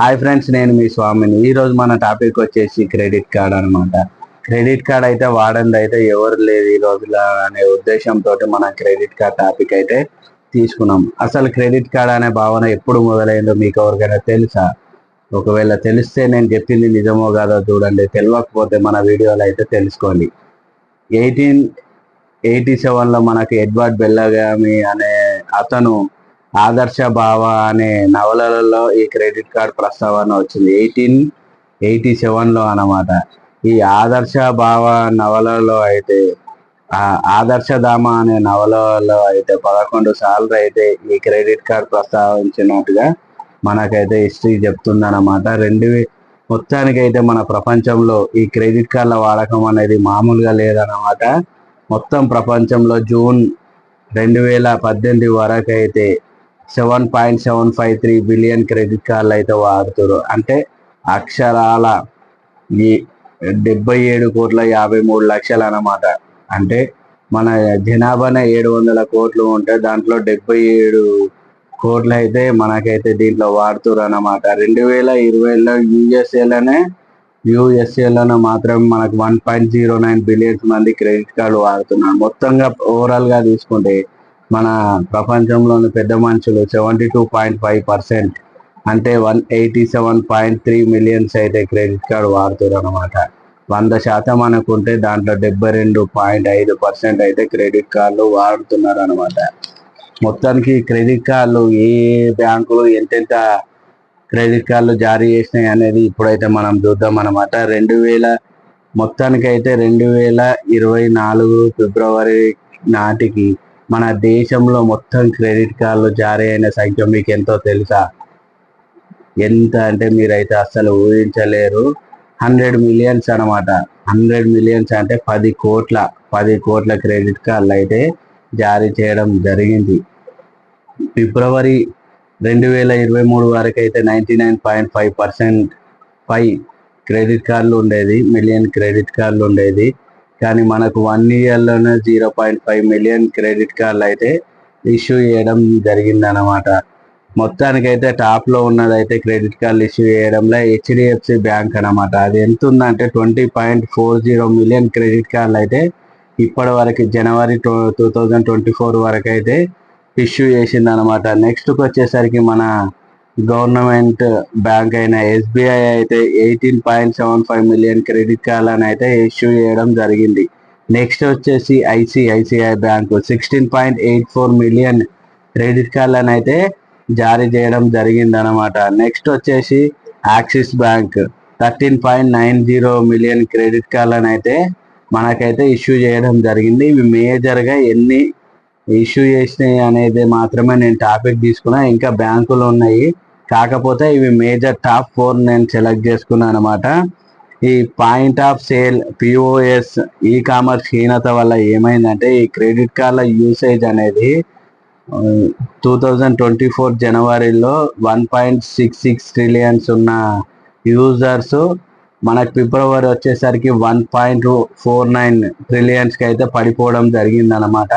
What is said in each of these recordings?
Hi friends నేను మీ స్వామిని. ఈ రోజు మన టాపిక్ వచ్చేసి క్రెడిట్ కార్డ్ అనమాట క్రెడిట్ కార్డ్ అయితే వాడంది అయితే ఎవరు లేదు ఈ రోజుల అనే ఉద్దేశంతో మనం క్రెడిట్ కార్డ్ టాపిక్ అయితే తీసుకున్నాం. అసలు క్రెడిట్ కార్డ్ అనే భావన ఎప్పుడు మొదలైందో మీకు ఎవరికైనా తెలుసా? ఒకవేళ తెలిస్తే నేను చెప్పింది నిజమో కాదో చూడండి. తెలియకపోతే మన వీడియోలో అయితే తెలుసుకోండి. ఎయిటీన్ ఎయిటీ సెవెన్లో మనకి ఎడ్వర్డ్ బెల్లగామి అనే అతను ఆదర్శ భావ అనే నవలలలో ఈ క్రెడిట్ కార్డ్ ప్రస్తావన వచ్చింది. ఎయిటీన్ ఎయిటీ సెవెన్లో అన్నమాట. ఈ ఆదర్శ భావ నవలలో అయితే ఆదర్శ ఆదర్శధామ అనే నవలలో అయితే పదకొండు సార్లు అయితే ఈ క్రెడిట్ కార్డ్ ప్రస్తావించినట్టుగా మనకైతే హిస్టరీ చెప్తుంది అన్నమాట రెండు మొత్తానికైతే మన ప్రపంచంలో ఈ క్రెడిట్ కార్డుల వాడకం అనేది మామూలుగా లేదన్నమాట. మొత్తం ప్రపంచంలో జూన్ రెండు వేల పద్దెనిమిది వరకు అయితే seven point seven five three billion credit కార్డులు అయితే వాడుతారు అంటే అక్షరాల ఈ డెబ్బై ఏడు కోట్ల యాభై మూడు లక్షలు అన్నమాట. అంటే మన జనాభానే ఏడు వందల కోట్లు ఉంటే దాంట్లో డెబ్బై ఏడు కోట్లు అయితే మనకైతే దీంట్లో వాడుతున్నారు అన్నమాట. రెండు వేల ఇరవైలో యూఎస్ఏలోనే యూఎస్ఏలోనే మాత్రం మనకు one point zero nine billions మంది క్రెడిట్ కార్డు వాడుతున్నారు. మొత్తంగా ఓవరాల్గా తీసుకుంటే మన ప్రపంచంలోని పెద్ద మనుషులు seventy two point five percent అంటే one eighty seven point three millions అయితే క్రెడిట్ కార్డు వాడుతారు అనమాట వంద శాతం అనుకుంటే దాంట్లో డెబ్బై రెండు పాయింట్ ఐదు పర్సెంట్ అయితే క్రెడిట్ కార్డులు వాడుతున్నారు అనమాట మొత్తానికి క్రెడిట్ కార్డులు ఏ బ్యాంకులు ఎంతెంత క్రెడిట్ కార్డులు జారీ చేసినాయి అనేది ఇప్పుడైతే మనం చూద్దాం అనమాట రెండు వేల మొత్తానికైతే రెండు వేల ఇరవై నాలుగు ఫిబ్రవరి నాటికి మన దేశంలో మొత్తం క్రెడిట్ కార్డులు జారీ అయిన సంఖ్య మీకు ఎంతో తెలుసా? ఎంత అంటే మీరైతే అస్సలు ఊహించలేరు. హండ్రెడ్ మిలియన్స్ అనమాట హండ్రెడ్ మిలియన్స్ అంటే పది కోట్ల పది కోట్ల క్రెడిట్ కార్డులు అయితే జారీ చేయడం జరిగింది. ఫిబ్రవరి రెండు వేల ఇరవై మూడు వరకు అయితే ninety nine point five percent పై క్రెడిట్ కార్డులు ఉండేది మిలియన్ క్రెడిట్ కార్డులు ఉండేది. కానీ మనకు one ఇయర్లోనే zero point five million credit కార్డులు అయితే ఇష్యూ చేయడం జరిగింది అనమాట మొత్తానికైతే టాప్లో ఉన్నదైతే క్రెడిట్ కార్డులు ఇష్యూ చేయడంలో హెచ్డిఎఫ్సి బ్యాంక్ అనమాట అది ఎంత ఉందంటే twenty point four zero million credit కార్డులు అయితే ఇప్పటి వరకు జనవరి టూ థౌజండ్ ట్వంటీ ఫోర్ వరకు అయితే ఇష్యూ చేసింది అనమాట నెక్స్ట్కి వచ్చేసరికి మన గవర్నమెంట్ బ్యాంక్ అయిన ఎస్బీఐ అయితే eighteen point seven five million credit కార్డులను అయితే ఇష్యూ చేయడం జరిగింది. నెక్స్ట్ వచ్చేసి ICICI bank. Sixteen point eight four million credit కార్డులను అయితే జారీ చేయడం జరిగింది అనమాట నెక్స్ట్ వచ్చేసి Axis bank. Thirteen point nine zero million credit కార్డులను అయితే మనకైతే ఇష్యూ చేయడం జరిగింది. ఇవి మేజర్గా ఎన్ని ఇష్యూ చేసినాయి అనేది మాత్రమే నేను టాపిక్ తీసుకున్నా. ఇంకా బ్యాంకులు ఉన్నాయి. కాకపోతే ఇవి మేజర్ టాప్ ఫోర్ నేను సెలెక్ట్ చేసుకున్నాను అనమాట ఈ point of sale POS e-commerce హీనత వల్ల ఏమైందంటే ఈ క్రెడిట్ కార్డుల యూసేజ్ అనేది టూ థౌజండ్ ట్వంటీ ఫోర్ జనవరిలో one point six six trillions ఉన్న యూజర్స్ మనకు ఫిబ్రవరి వచ్చేసరికి వన్ పాయింట్ ఫోర్ నైన్ ట్రిలియన్స్కి అయితే పడిపోవడం జరిగింది అనమాట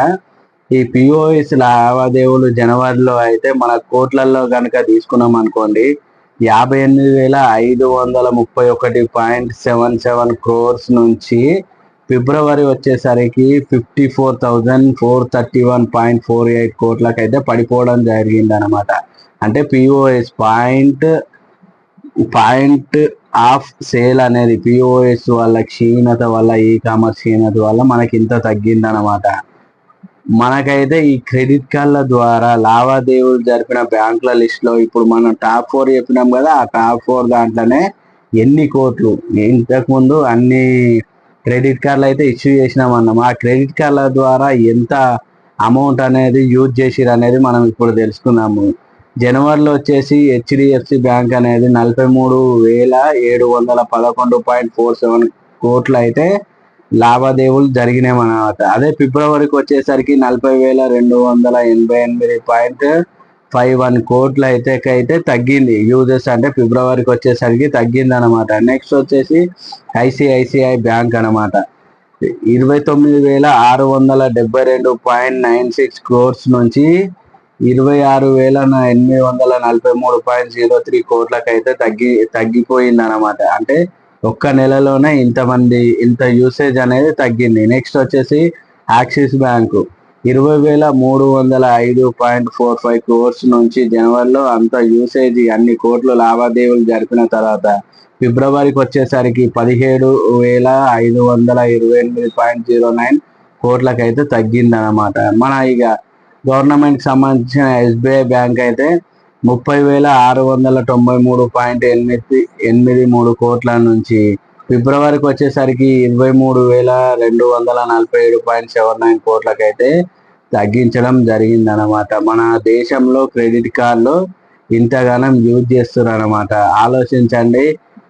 ఈ పిఓఎస్ లావాదేవీలు జనవరిలో అయితే మన కోట్లలో కనుక తీసుకున్నాం అనుకోండి యాభై ఎనిమిది వేల ఐదు వందల ముప్పై ఒకటి పాయింట్ సెవెన్ సెవెన్ క్రోర్స్ నుంచి ఫిబ్రవరి వచ్చేసరికి fifty four thousand four thirty one point four eight కోట్లకు అయితే పడిపోవడం జరిగింది అనమాట అంటే POS point point of sale అనేది పిఓఎస్ వల్ల క్షీణత వల్ల ఈ కామర్స్ క్షీణత వల్ల మనకి ఇంత తగ్గింది అనమాట మనకైతే ఈ క్రెడిట్ కార్డుల ద్వారా లావాదేవీలు జరిపిన బ్యాంకుల లిస్ట్లో ఇప్పుడు మనం టాప్ ఫోర్ చెప్పినాం కదా ఆ టాప్ ఫోర్ దాంట్లోనే ఎన్ని కోట్లు? ఇంతకుముందు అన్ని క్రెడిట్ కార్డులు అయితే ఇష్యూ చేసినాం అన్నాం. ఆ క్రెడిట్ కార్డుల ద్వారా ఎంత అమౌంట్ అనేది యూజ్ చేసిరు అనేది మనం ఇప్పుడు తెలుసుకున్నాము. జనవరిలో వచ్చేసి హెచ్డిఎఫ్సి బ్యాంక్ అనేది నలభై మూడు వేల ఏడు వందల పదకొండు పాయింట్ ఫోర్ సెవెన్ కోట్లు అయితే లావాదేవీలు జరిగినాయి అన్నమాట అదే ఫిబ్రవరికి వచ్చేసరికి నలభై వేల రెండు వందల ఎనభై ఎనిమిది పాయింట్ ఫైవ్ వన్ కోట్లు అయితే అయితే తగ్గింది. యూజెస్ అంటే ఫిబ్రవరికి వచ్చేసరికి తగ్గింది అనమాట నెక్స్ట్ వచ్చేసి ఐసిఐసిఐ బ్యాంక్ అన్నమాట. ఇరవై తొమ్మిది వేల ఆరు వందల డెబ్బై రెండు పాయింట్ నైన్ సిక్స్ క్రోర్స్ నుంచి ఇరవై ఆరు వేల ఎనిమిది వందల నలభై మూడు పాయింట్ జీరో త్రీ కోట్లకైతే తగ్గి తగ్గిపోయింది అనమాట అంటే ఒక్క నెలలోనే ఇంతమంది ఇంత యూసేజ్ అనేది తగ్గింది. నెక్స్ట్ వచ్చేసి యాక్సిస్ బ్యాంకు ఇరవై వేల మూడు వందల ఐదు పాయింట్ ఫోర్ ఫైవ్ కోర్స్ నుంచి జనవరిలో అంత యూసేజ్ అన్ని కోట్లు లావాదేవీలు జరిపిన తర్వాత ఫిబ్రవరికి వచ్చేసరికి పదిహేడు వేల ఐదు వందల ఇరవై ఎనిమిది పాయింట్ జీరో నైన్ కోట్లకైతే తగ్గింది అనమాట మన ఇక గవర్నమెంట్ సంబంధించిన ఎస్బీఐ బ్యాంక్ అయితే ముప్పై వేల ఆరు వందల తొంభై మూడు పాయింట్ ఎనిమిది ఎనిమిది మూడు కోట్ల నుంచి ఫిబ్రవరికి వచ్చేసరికి ఇరవై మూడు వేల రెండు వందల నలభై ఏడు పాయింట్ సెవెన్ నైన్ కోట్లకైతే తగ్గించడం జరిగిందనమాట మన దేశంలో క్రెడిట్ కార్డులు ఇంతగానం యూజ్ చేస్తున్నారు అనమాట ఆలోచించండి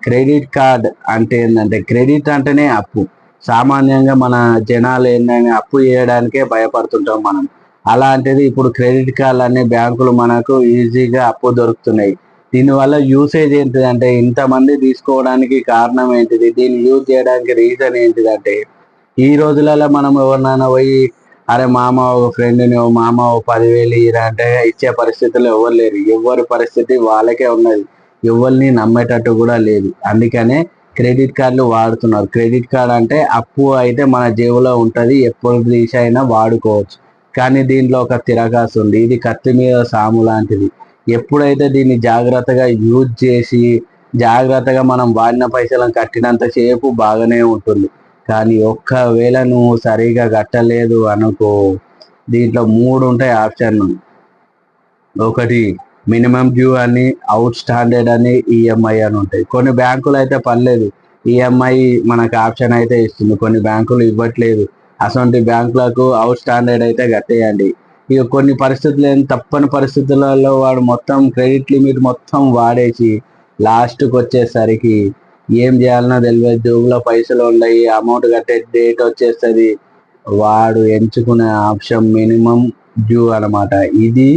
క్రెడిట్ కార్డ్ అంటే ఏంటంటే క్రెడిట్ అంటేనే అప్పు. సామాన్యంగా మన జనాలు ఏంటంటే అప్పు చేయడానికే భయపడుతుంటాం మనం. అలాంటిది ఇప్పుడు క్రెడిట్ కార్డులు అన్ని బ్యాంకులు మనకు ఈజీగా అప్పు దొరుకుతున్నాయి. దీనివల్ల యూసేజ్ ఏంటిదంటే ఇంతమంది తీసుకోవడానికి కారణం ఏంటిది? దీన్ని యూజ్ చేయడానికి రీజన్ ఏంటిదంటే ఈ రోజులలో మనం ఎవరినైనా పోయి అరే మామ ఒక ఫ్రెండ్ని మామ ఓ పదివేలు ఇరా అంటే ఇచ్చే పరిస్థితులు ఎవరు లేరు. ఎవరి పరిస్థితి వాళ్ళకే ఉన్నది. ఎవరిని నమ్మేటట్టు కూడా లేదు. అందుకనే క్రెడిట్ కార్డులు వాడుతున్నారు. క్రెడిట్ కార్డ్ అంటే అప్పు అయితే మన జేబులో ఉంటుంది. ఎప్పుడు తీసైనా అయినా వాడుకోవచ్చు. కానీ దీంట్లో ఒక తిరగాసు ఉంది. ఇది కత్తి మీద సాము లాంటిది. ఎప్పుడైతే దీన్ని జాగ్రత్తగా యూజ్ చేసి జాగ్రత్తగా మనం వాడిన పైసలను కట్టినంత సేపు బాగానే ఉంటుంది. కానీ ఒక్కవేళ నువ్వు సరిగా కట్టలేదు అనుకో దీంట్లో మూడు ఉంటాయి ఆప్షన్ ఒకటి మినిమం డ్యూ అని అవుట్ స్టాండర్డ్ అని ఈఎంఐ అని ఉంటాయి. కొన్ని బ్యాంకులు అయితే పర్లేదు. ఈఎంఐ మనకు ఆప్షన్ అయితే ఇస్తుంది. కొన్ని బ్యాంకులు ఇవ్వట్లేదు. అటువంటి బ్యాంకులకు అవుట్ స్టాండర్డ్ అయితే కట్టేయండి ఇక కొన్ని పరిస్థితులు ఏం తప్పని పరిస్థితులలో వాడు మొత్తం క్రెడిట్ లిమిట్ మొత్తం వాడేసి లాస్ట్కి వచ్చేసరికి ఏం చేయాలనో తెలియదు జోబులో పైసలు ఉన్నాయి అమౌంట్ కట్టే డేట్ వచ్చేస్తుంది. వాడు ఎంచుకునే ఆప్షన్ మినిమం డ్యూ అనమాట. ఇది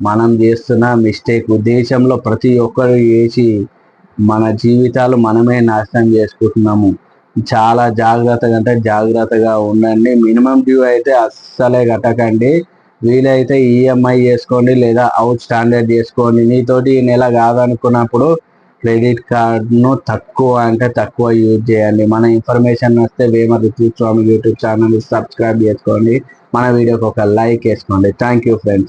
మనం చేస్తున్న మిస్టేక్ దేశంలో ప్రతి ఒక్కరు చేసి మన జీవితాలు మనమే నాశనం చేసుకుంటున్నాము. చాలా జాగ్రత్తగా అంటే జాగ్రత్తగా ఉండండి. మినిమం డ్యూ అయితే అస్సలే కట్టకండి. వీలైతే ఈఎంఐ చేసుకోండి లేదా అవుట్ స్టాండర్డ్ చేసుకోండి. నీతోటి ఈ నెల కాదనుకున్నప్పుడు క్రెడిట్ కార్డును తక్కువ అంటే తక్కువ యూజ్ చేయండి. మన ఇన్ఫర్మేషన్ వస్తే వేమ రుచి స్వామి యూట్యూబ్ ఛానల్ సబ్స్క్రైబ్ చేసుకోండి. మన వీడియోకి ఒక లైక్ వేసుకోండి. Thank you friends.